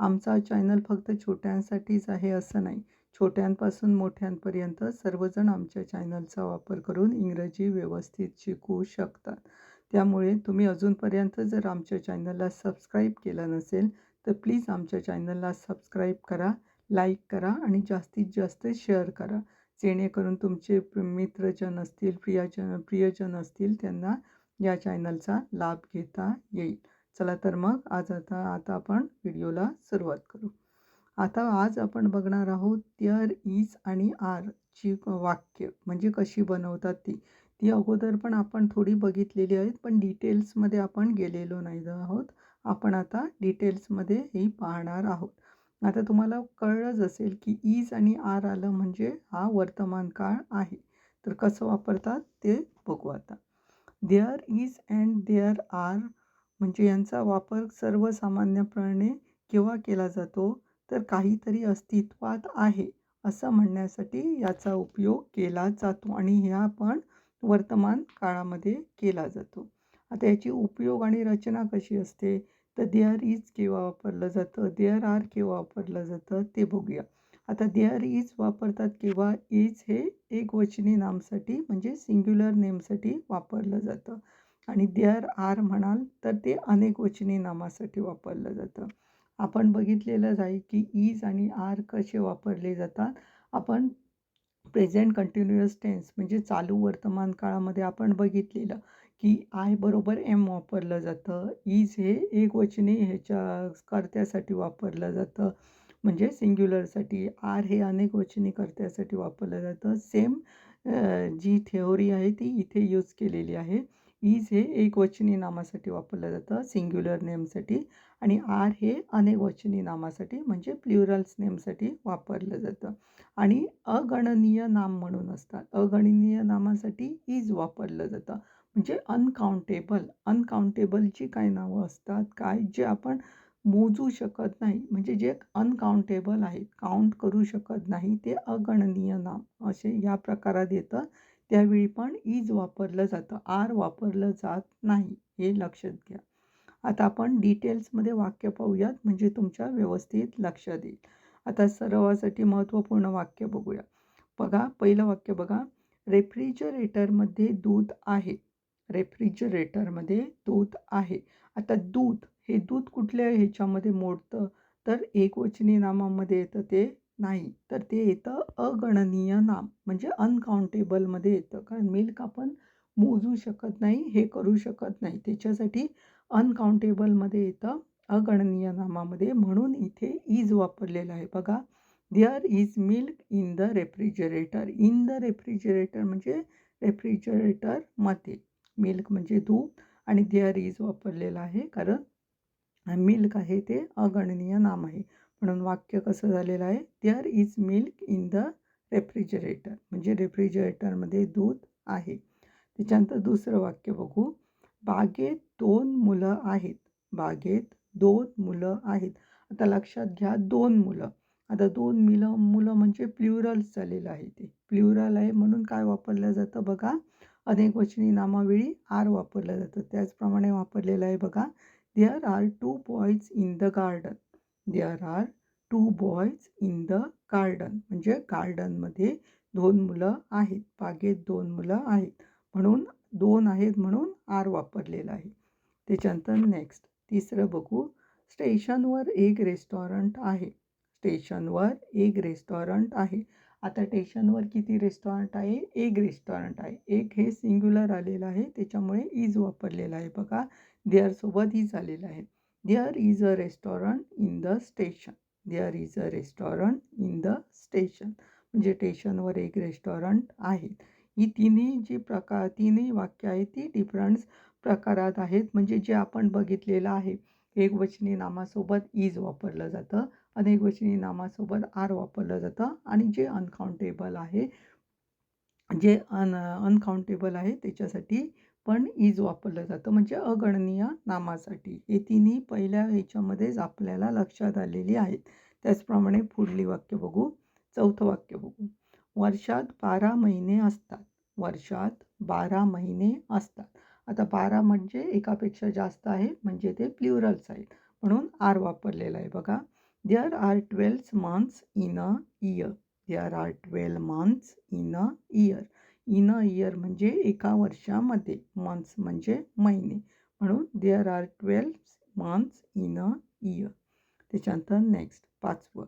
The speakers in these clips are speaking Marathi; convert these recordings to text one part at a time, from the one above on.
आमचा चॅनल फक्त छोट्यांसाठीच आहे असं नाही. छोट्यांपासून मोठ्यांपर्यंत सर्वजण आमच्या चॅनलचा वापर करून इंग्रजी व्यवस्थित शिकू शकतात. त्यामुळे तुम्ही अजूनपर्यंत जर आमच्या चॅनलला सबस्क्राईब केलं नसेल तर प्लीज आमच्या चॅनलला सबस्क्राईब करा लाईक करा आणि जास्तीत जास्त शेअर करा. जेणेकरून तुमचे मित्रजन असतील प्रियाजन प्रियजन असतील त्यांना या चॅनलचा लाभ घेता येईल. चला तर मग आज आता आता आपण व्हिडिओला सुरुवात करू. आता आज आपण बघणार आहोत त्यअर इज आणि आर ची वाक्य. म्हणजे कशी बनवतात ती? ती अगोदर पण आपण थोडी बघितलेली आहेत पण डिटेल्समध्ये आपण गेलेलो नाही आहोत. आपण आता डिटेल्समध्ये ही पाहणार आहोत. आता तुम्हाला कळलंच असेल की इज आणि आर आलं म्हणजे हा वर्तमान काळ आहे. तर कसं वापरतात ते बघू आता. There is and there are म्हणजे यांचा वापर सर्वसामान्यपणे केव्हा केला जातो? तर काहीतरी अस्तित्वात आहे असं म्हणण्यासाठी याचा उपयोग केला जातो आणि ह्या पण वर्तमान काळामध्ये केला जातो. आता याची उपयोग आणि रचना कशी असते? तर देअर इज केव्हा वापरलं जातं? देअर आर केव्हा वापरलं जातं? ते बघूया. आता देअर इज वापरतात केव्हा? इज हे एकवचनी नामसाठी म्हणजे सिंग्युलर नेमसाठी वापरलं जातं. आणि देअर आर म्हणाल तर ते अनेकवचनी नामासाठी वापरलं जातं. आपण बघितलेलंच आहे की इज आणि आर कसे वापरले जातात. आपण प्रेझेंट कंटिन्युअस टेन्स म्हणजे चालू वर्तमान काळामध्ये आपण बघितलेलं की आय बरोबर एम वापरलं जातं. इज हे एकवचनी ह्याच्या कर्त्यासाठी वापरलं जातं. म्हणजे सिंग्युलरसाठी. आर हे अनेक वचनी कर्त्यासाठी वापरलं जातं. सेम जी थेओरी आहे ती इथे यूज केलेली आहे. इज हे एकवचनी नामासाठी वापरलं जातं सिंग्युलर नेमसाठी. आणि आर हे अनेकवचनी नामासाठी म्हणजे प्ल्युरल्स नेमसाठी वापरलं जातं. आणि अगणनीय नाम म्हणून असतात. अगणनीय नामासाठी इज वापरलं जातं. म्हणजे अनकाउंटेबल अनकाउंटेबलची काय नावं असतात? काय? जे आपण मोजू शकत नाही. म्हणजे जे अनकाउंटेबल आहेत. काउंट करू शकत नाही. ते अगणनीय नाम. असे या प्रकारात येतं. त्यावेळी पण इज वापरलं जातं आर वापरलं जात नाही हे लक्षात घ्या. आता आपण डिटेल्समध्ये वाक्य पाहूयात म्हणजे तुमच्या व्यवस्थित लक्षात येईल आता सरावासाठी महत्त्वपूर्ण वाक्य बघूया. बघा पहिलं वाक्य बघा. रेफ्रिजरेटरमध्ये दूध आहे. रेफ्रिजरेटरमध्ये दूध आहे. आता दूध हे दूध कुठल्या ह्याच्यामध्ये मोडतं? तर एकवचनी नामामध्ये येतं ते नाही. तर ते येतं अगणनीय नाम. म्हणजे अनकाउंटेबलमध्ये येतं. कारण मिल्क आपण मोजू शकत नाही हे करू शकत नाही. त्याच्यासाठी अनकाउंटेबलमध्ये येतं अगणनीय नामामध्ये. म्हणून इथे इज वापरलेलं आहे. बघा there is milk in the refrigerator in the refrigerator म्हणजे रेफ्रिजरेटरमध्ये मिल्क म्हणजे दूध आणि देअर इज वापरलेलं आहे. कारण मिल्क आहे ते अगणनीय नाम आहे. म्हणून वाक्य कसं झालेलं आहे? There is milk in the refrigerator म्हणजे रेफ्रिजरेटरमध्ये दूध आहे. त्याच्यानंतर दुसरं वाक्य बघू. बागेत दोन मुलं आहेत. बागेत दोन मुलं आहेत. आता लक्षात घ्या दोन मुलं. आता दोन मुलं मुलं म्हणजे प्ल्युरल झालेलं आहे ते. प्ल्युरल आहे म्हणून काय वापरलं जातं बघा? अनेक वचनी नामावेळी आर वापरलं जातं. त्याचप्रमाणे वापरलेलं आहे बघा. There are two boys in the garden there are two boys in the garden म्हणजे गार्डनमध्ये दोन मुलं आहेत. बागेत दोन मुलं आहेत. म्हणून दोन आहेत म्हणून आर वापरलेलं आहे. त्याच्यानंतर नेक्स्ट तिसरं बघू. स्टेशनवर एक रेस्टॉरंट आहे. स्टेशनवर एक रेस्टॉरंट आहे. आता स्टेशनवर किती रेस्टॉरंट आहे? एक रेस्टॉरंट आहे. एक हे सिंग्युलर आलेलं आहे. त्याच्यामुळे इज वापरलेलं आहे. बघा देअरसोबत इज आलेलं आहे. There is a restaurant in the station there is a restaurant in the station म्हणजे स्टेशनवर एक रेस्टॉरंट आहे. ही तिन्ही जी प्रकार तिन्ही वाक्य आहेत ती डिफरंट प्रकारात आहेत. म्हणजे जे आपण बघितलेलं आहे एकवचनी नामासोबत इज वापरलं जातं अनेकवचनी नामासोबत आर वापरलं जातं. आणि जे अनकाउंटेबल आहे जे अन अनकाउंटेबल आहे त्याच्यासाठी पण इज वापरलं जातं. म्हणजे अगणनीय नामासाठी. हे तिन्ही पहिल्या ह्याच्यामध्येच आपल्याला लक्षात आलेली आहेत. त्याचप्रमाणे पुढली वाक्य बघू. चौथं वाक्य बघू. वर्षात बारा महिने असतात. वर्षात बारा महिने असतात. आता बारा म्हणजे एकापेक्षा जास्त आहे. म्हणजे ते प्ल्युरल्स आहेत. म्हणून आर वापरलेला आहे बघा. There are twelve months in a year there are twelve months in a year in a year म्हणजे एका वर्षामध्ये मंथ्स म्हणजे महिने. म्हणून there are twelve months in a year त्याच्यानंतर नेक्स्ट पाचवं.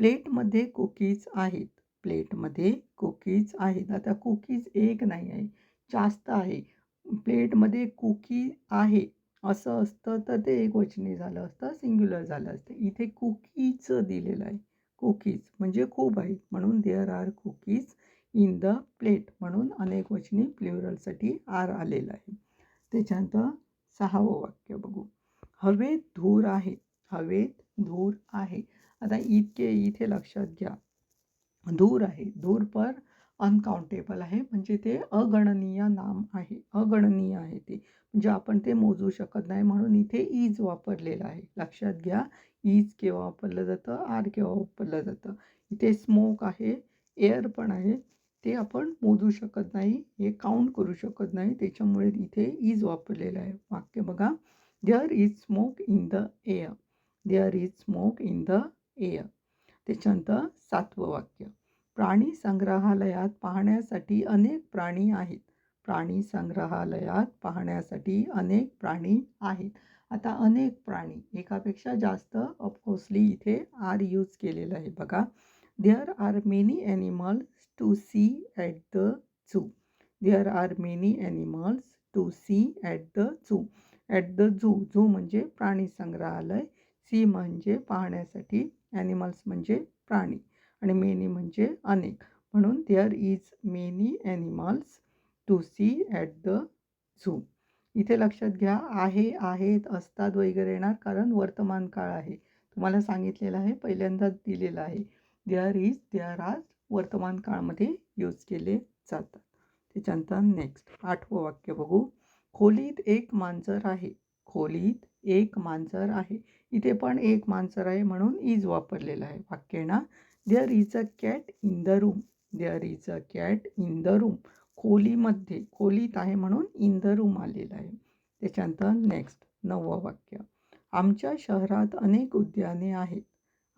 प्लेटमध्ये कुकीज आहेत. प्लेटमध्ये कुकीज आहेत. आता कुकीज एक नाही आहे जास्त आहे. प्लेटमध्ये कुकी आहे. असं असतं तर ते एक वचने झालं असतं सिंग्युलर झालं असतं. इथे कुकीचं दिलेलं आहे. कुकीज म्हणजे खूप आहेत. म्हणून there are cookies in the plate म्हणून अनेक वचनी प्ल्युरलसाठी आर आलेलं आहे. त्याच्यानंतर सहावं वाक्य बघू. हवेत धूर आहे. हवेत धूर आहे. आता इतके इथे लक्षात घ्या. धूर आहे. धूर पर अनकाउंटेबल आहे. म्हणजे ते अगणनीय नाम आहे. अगणनीय आहे ते. म्हणजे आपण ते मोजू शकत नाही. म्हणून इथे इज वापरलेलं आहे. लक्षात घ्या. इज केव्हा वापरलं जातं? आर केव्हा वापरलं जातं? इथे स्मोक आहे. एअर पण आहे. ते आपण मोजू शकत नाही हे काउंट करू शकत नाही. त्याच्यामुळे इथे इज वापरलेलं आहे. वाक्य बघा. There is smoke in the air there is smoke in the air त्याच्यानंतर सातवं वाक्य. प्राणी संग्रहालयात पाहण्यासाठी अनेक प्राणी आहेत. प्राणी संग्रहालयात पाहण्यासाठी अनेक प्राणी आहेत. आता अनेक प्राणी. एकापेक्षा जास्त ऑफकोर्सली इथे आर यूज केलेलं आहे. बघा. There are many animals to see at the zoo there are many animals to see at the zoo at the zoo zoo म्हणजे प्राणी संग्रहालय सी म्हणजे पाहण्यासाठी ॲनिमल्स म्हणजे प्राणी आणि मेनी म्हणजे अनेक. म्हणून there is many animals to see at the zoo इथे लक्षात घ्या आहे आहेत असतात वगैरे येणार कारण वर्तमान काळ आहे. तुम्हाला सांगितलेलं आहे पहिल्यांदाच दिलेलं आहे. देअर इज देअर आज वर्तमान काळामध्ये यूज केले जातात. त्याच्यानंतर नेक्स्ट आठवं वाक्य बघू. खोलीत एक मांजर आहे. खोलीत एक मांजर आहे. इथे पण एक मांजर आहे म्हणून इज वापरलेलं आहे. वाक्य ना? There is a cat in the room there is a cat in the room खोलीमध्ये खोलीत आहे म्हणून इन द रूम आलेलं आहे. त्याच्यानंतर नेक्स्ट नववं वाक्य. आमच्या शहरात अनेक उद्याने आहेत.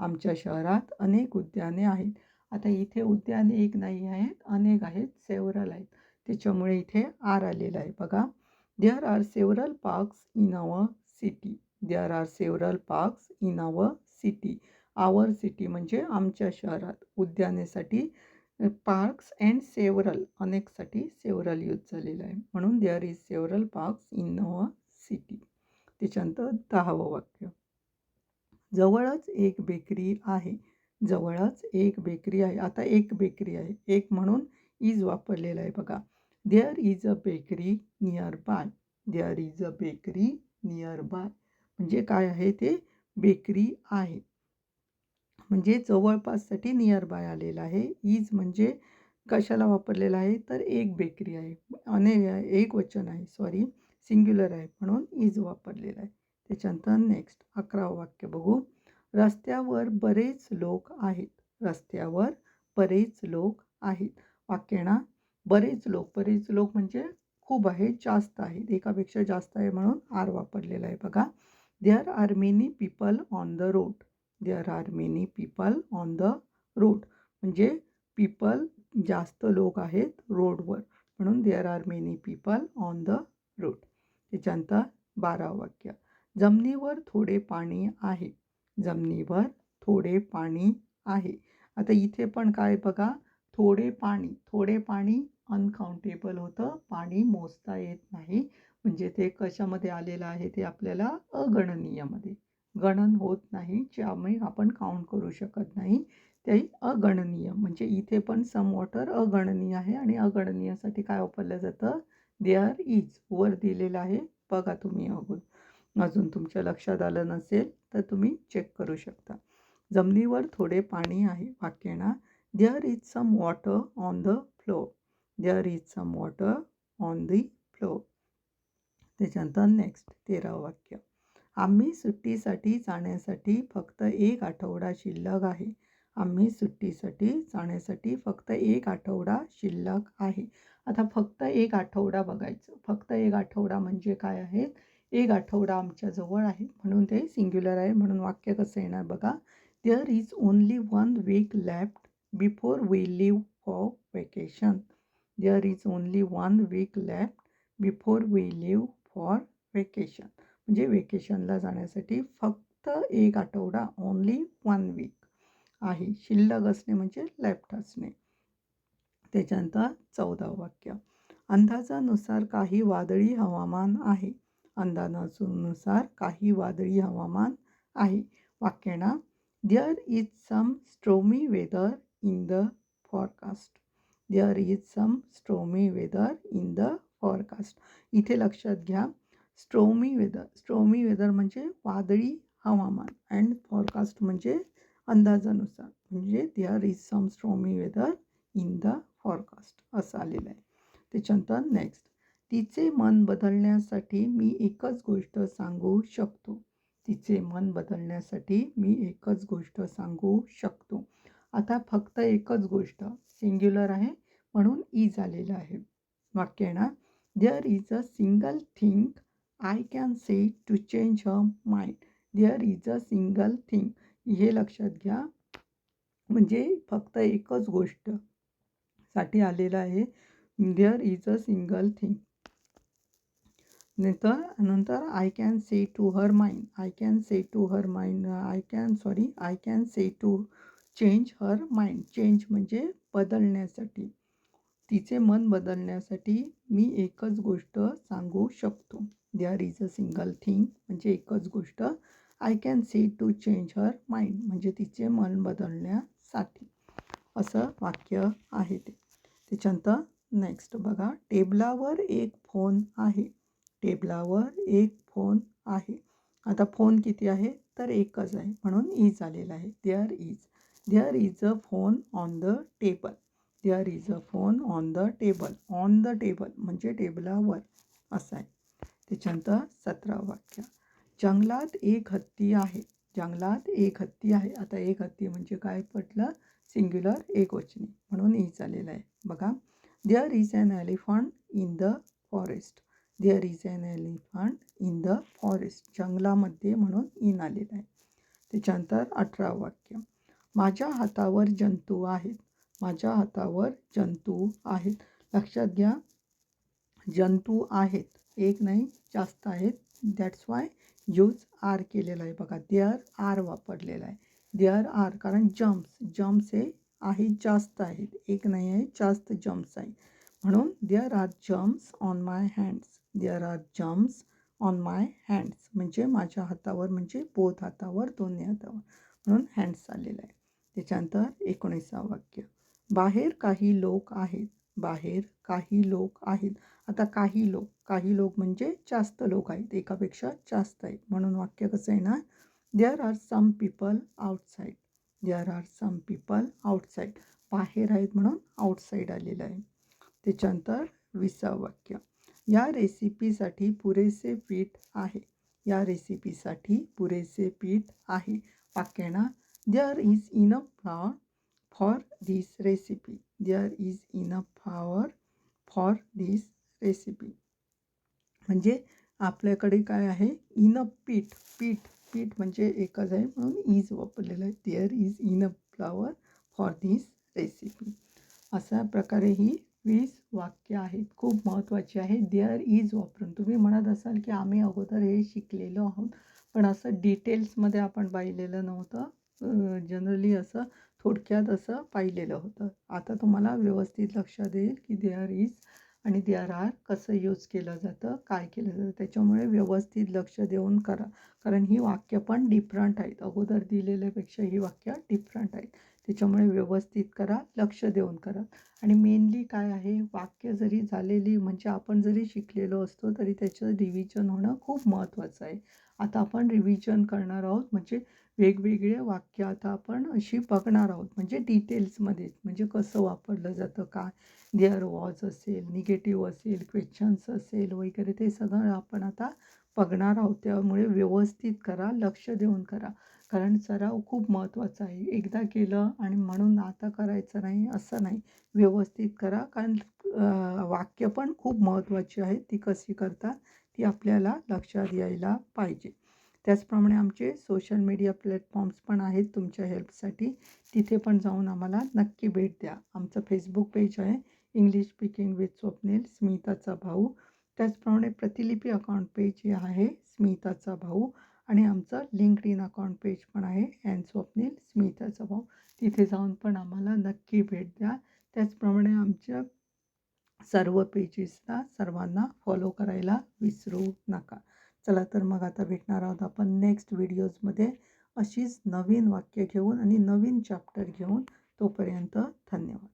आमच्या शहरात अनेक उद्याने आहेत. आता इथे उद्याने एक नाही आहेत अनेक आहेत. सेवरल आहेत. त्याच्यामुळे इथे आर आलेलं आहे. बघा there are several parks in our city there are several parks in our city our city म्हणजे आमच्या शहरात. उद्यानेसाठी पार्क्स अँड सेवरल अनेकसाठी सेवरल यूज झालेलं आहे. म्हणून there is several parks in our city त्याच्यानंतर दहावं वाक्य. जवळच एक बेकरी आहे. जवळच एक बेकरी आहे. आता एक बेकरी आहे. एक म्हणून इज वापरलेलं आहे बघा. There is a bakery nearby there is a bakery nearby म्हणजे काय आहे ते? बेकरी आहे. म्हणजे जवळपाससाठी नियर बाय आलेलं आहे. इज म्हणजे कशाला वापरलेलं आहे? तर एक बेकरी आहे. अने एक वचन आहे. सॉरी सिंग्युलर आहे. म्हणून इज वापरलेलं आहे. त्याच्यानंतर नेक्स्ट अकरावं वाक्य बघू. रस्त्यावर बरेच लोक आहेत. रस्त्यावर बरेच लोक आहेत. वाक्य ना? बरेच लोक. बरेच लोक म्हणजे खूप आहे जास्त आहेत एकापेक्षा जास्त आहे म्हणून आर वापरलेला आहे बघा. There are many people on the road there are many people on the road म्हणजे पीपल जास्त लोक आहेत रोडवर म्हणून there are many people on the road त्याच्यानंतर बारा वाक्य. जमिनीवर थोडे पाणी आहे. जमिनीवर थोडे पाणी आहे. आता इथे पण काय बघा थोडे पाणी थोडे पाणी अनकाउंटेबल होतं. पाणी मोजता येत नाही. म्हणजे ते कशामध्ये आलेलं आहे ते आपल्याला अगणनीयमध्ये. गणन होत नाही. ज्यामुळे आपण काउंट करू शकत नाही. ते अगणनीय. म्हणजे इथे पण सम वॉटर अगणनीय आहे आणि अगणनीयसाठी काय वापरलं जातं? देअर इज वर दिलेलं आहे. बघा तुम्ही अगोदर. अजून तुमच्या लक्षात आलं नसेल तर तुम्ही चेक करू शकता. जमिनीवर थोडे पाणी आहे. वाक्य ना there is some water on the floor there is some water on the floor त्याच्यानंतर नेक्स्ट तेरावं वाक्य. आम्ही सुट्टीसाठी जाण्यासाठी फक्त एक आठवडा शिल्लक आहे. आम्ही सुट्टीसाठी जाण्यासाठी फक्त एक आठवडा शिल्लक आहे. आता फक्त एक आठवडा बघायचं. फक्त एक आठवडा म्हणजे काय आहे? एक आठवडा आमच्याजवळ आहे. म्हणून ते सिंग्युलर आहे. म्हणून वाक्य कसं येणार बघा? There is only one week left before we leave for vacation there is only one week left before we leave for vacation म्हणजे वेकेशनला जाण्यासाठी फक्त एक आठवडा ओनली वन वीक आहे. शिल्लक असणे म्हणजे लेफ्ट असणे. त्याच्यानंतर चौदा वाक्य. अंदाजानुसार काही वादळी हवामान आहे. अंदाजानुसार काही वादळी हवामान आहे. वाक्यणा there is some stormy weather in the forecast there is some stormy weather in the forecast इथे लक्षात घ्या. स्ट्रोमी वेदर स्ट्रोमी वेदर म्हणजे वादळी हवामान. अँड फॉरकास्ट म्हणजे अंदाजानुसार. म्हणजे there is some stormy weather in the forecast असं आलेलं आहे. त्याच्यानंतर नेक्स्ट तिचे मन बदलण्यासाठी मी एकच गोष्ट सांगू शकतो. तिचे मन बदलण्यासाठी मी एकच गोष्ट सांगू शकतो. आता फक्त एकच गोष्ट सिंग्युलर आहे म्हणून ई झालेलं आहे. वाक्य ना there is a single thing I can say to change a mind there is a single thing हे लक्षात घ्या. म्हणजे फक्त एकच गोष्टसाठी आलेलं आहे. There is a single thing नंतर नंतर I can say to her mind I can say to her mind I can sorry I can say to change her mind change म्हणजे बदलण्यासाठी. तिचे मन बदलण्यासाठी मी एकच गोष्ट सांगू शकतो. There is a single thing म्हणजे एकच गोष्ट. I can say to change her mind म्हणजे तिचे मन बदलण्यासाठी. असं वाक्य आहे ते. त्याच्यानंतर नेक्स्ट बघा. टेबलावर एक फोन आहे. टेबलावर एक फोन आहे. आता फोन किती आहे? तर एकच आहे. म्हणून इज आलेला आहे. There is there is a phone on the table there is a phone on the table on the table म्हणजे टेबलावर. असं आहे. त्याच्यानंतर सतरा वाक्य. जंगलात एक हत्ती आहे. जंगलात एक हत्ती आहे. आता एक हत्ती म्हणजे काय पटलं सिंग्युलर एकवचनी. म्हणून ई चालेलं आहे. बघा. There is an elephant in the forest there is an elephant in the forest जंगलामध्ये म्हणून इन आलेलं आहे. त्याच्यानंतर अठरा वाक्य. माझ्या हातावर जंतू आहेत. माझ्या हातावर जंतू आहेत. लक्षात घ्या जंतू आहेत. एक नाही जास्त आहेत. दॅट्स वाय यूज आर केलेला आहे. बघा देअर आर वापरलेला आहे. देअर आर कारण जम्प्स जम्प्स हे आहेत जास्त आहेत. एक नाही आहे जास्त जम्प्स आहेत म्हणून there are jumps on my hands there are jumps on my hands म्हणजे माझ्या हातावर म्हणजे बोथ हातावर दोन्ही हातावर. म्हणून हँड्स आलेलं आहे. त्याच्यानंतर एकोणीसावं वाक्य. बाहेर काही लोक आहेत. बाहेर काही लोक आहेत. आता काही लोक काही लोक म्हणजे जास्त लोक आहेत. एकापेक्षा जास्त आहेत. म्हणून वाक्य कसं आहे ना? There are some people outside there are some people outside बाहेर आहेत म्हणून आउटसाईड आलेलं आहे. त्याच्यानंतर विसावं वाक्य. या रेसिपीसाठी पुरेसे पीठ आहे. या रेसिपीसाठी पुरेसे पीठ आहे. वाक्याना there is enough flour for this recipe there is enough flour for this recipe म्हणजे आपल्याकडे काय आहे? इनफ पीठ. पीठ. पीठ म्हणजे एकच आहे म्हणून इज वापरलेलं आहे. There is enough flour for this recipe अशा प्रकारे ही वीस वाक्य आहेत खूप महत्त्वाची आहे. देअर इज वापरून. तुम्ही म्हणत असाल की आम्ही अगोदर हे शिकलेलो आहोत पण असं डिटेल्समध्ये आपण पाहिलेलं नव्हतं. जनरली असं थोडक्यात असं पाहिलेलं होतं. आता तुम्हाला व्यवस्थित लक्षात येईल की देअर इज आणि देअर आर कसं यूज केलं जातं काय केलं जातं. त्याच्यामुळे व्यवस्थित लक्ष देऊन करा. कारण ही वाक्य पण डिफरंट आहेत. अगोदर दिलेल्यापेक्षा ही वाक्य डिफरंट आहेत. त्याच्यामुळे व्यवस्थित करा लक्ष देऊन करा. आणि मेनली काय आहे वाक्य जरी झालेली म्हणजे आपण जरी शिकलेलो असतो तरी त्याचं रिव्हिजन होणं खूप महत्त्वाचं आहे. आता आपण रिव्हिजन करणार आहोत म्हणजे वेगवेगळे वाक्य आता आपण अशी बघणार आहोत म्हणजे डिटेल्समध्ये म्हणजे कसं वापरलं जातं काय? देअर वॉज असेल निगेटिव्ह असेल क्वेश्चन्स असेल वगैरे ते सगळं आपण आता बघणार आहोत. त्यामुळे व्यवस्थित करा लक्ष देऊन करा. कारण सराव खूप महत्त्वाचा आहे. एकदा केलं आणि म्हणून आता करायचं नाही असं नाही. व्यवस्थित करा. कारण वाक्य पण खूप महत्त्वाची आहेत ती कशी करतात ती आपल्याला लक्षात यायला पाहिजे. त्याचप्रमाणे आमचे सोशल मीडिया प्लॅटफॉर्म्स पण आहेत तुमच्या हेल्पसाठी तिथे पण जाऊन आम्हाला नक्की भेट द्या. आमचं फेसबुक पेज आहे. इंग्लिश स्पीकिंग विथ स्वप्नील स्मिताचा भाऊ. त्याचप्रमाणे प्रतिलिपी अकाउंट पेज हे आहे स्मिताचा भाऊ. आणि आमचं लिंकड इन अकाउंट पेज पण आहे अँड स्वप्नील स्मिताचा भाऊ तिथे जाऊन पण आम्हाला नक्की भेट द्या. त्याचप्रमाणे आमच्या सर्व पेजेसला सर्वांना फॉलो करायला विसरू नका. चला तर मग आता भेटणार आहोत आपण नेक्स्ट व्हिडिओजमध्ये अशीच नवीन वाक्य घेऊन आणि नवीन चॅप्टर घेऊन. तोपर्यंत धन्यवाद.